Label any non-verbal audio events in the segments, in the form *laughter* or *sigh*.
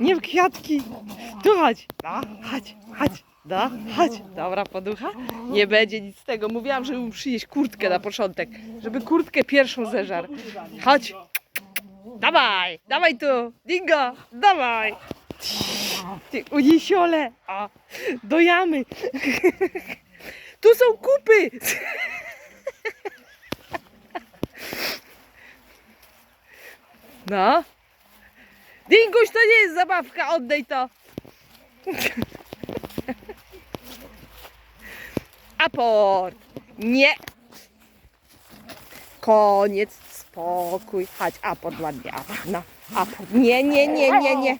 Nie w kwiatki. Tu chodź. No, chodź, chodź. No, chodź. Dobra, poducha. Nie będzie nic z tego. Mówiłam, żeby mu przynieść kurtkę na początek. Żeby kurtkę pierwszą zeżar. Chodź. Dawaj, dawaj tu. Dingo, dawaj. Ty uniesiole. A, do jamy. *laughs* Tu są kupy. *laughs* No. Dinguś, to nie jest zabawka, oddaj to. Aport. Nie. Koniec, spokój. Chodź, aport ładnie, aport. No, aport. Nie, nie, nie, nie, nie.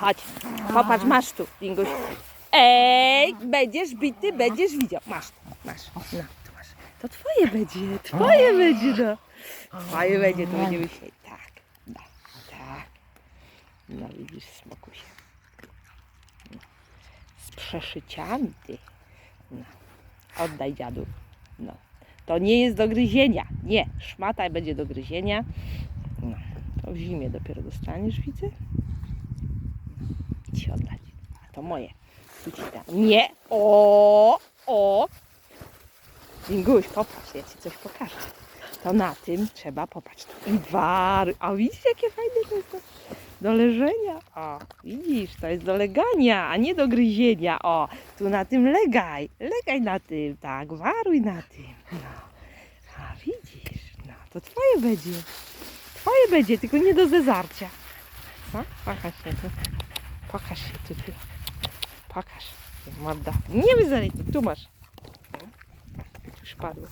Chodź, popatrz, masz tu, Dinguś. Ej, będziesz bity, będziesz widział. Masz, masz, no, tu masz. To twoje będzie, twoje będzie, no. Twoje będzie, to będziemy tak. No widzisz, smokusie. No. Z przeszyciami ty. No. Oddaj dziadu. No. To nie jest do gryzienia. Nie, szmata będzie do gryzienia. No. To w zimie dopiero dostaniesz, widzę. Idź oddać. A to moje. Ci. Nie. O, o. Dinguś, popatrz, ja ci coś pokażę. To na tym trzeba popatrz. tu. I war. A widzisz, jakie fajne to jest do, leżenia. O, widzisz, to jest do legania, a nie do gryzienia. O, tu na tym legaj. Legaj na tym, tak, waruj na tym. No. A widzisz, no, to twoje będzie. Twoje będzie, tylko nie do zezarcia. No, pokaż się tu. Pokaż się tu. Pokaż. Morda. Nie wyzeraj tu, tu masz. Już padło.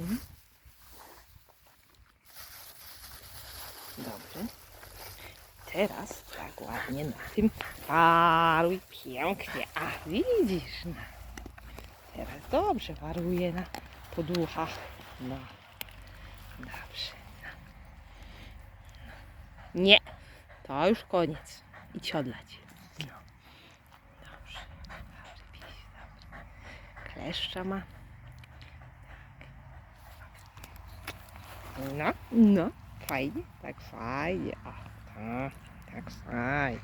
Mhm. Dobrze. Teraz tak ładnie na tym waruj pięknie. A widzisz, no. Teraz dobrze waruje na poduchach. No. Dobrze. No. Nie. To już koniec. Idź odlać. No. Dobrze. Dobrze, pies, dobrze. Kleszcza ma. Tak. No, no. Fajnie, tak fajnie. O, tak, tak fajnie.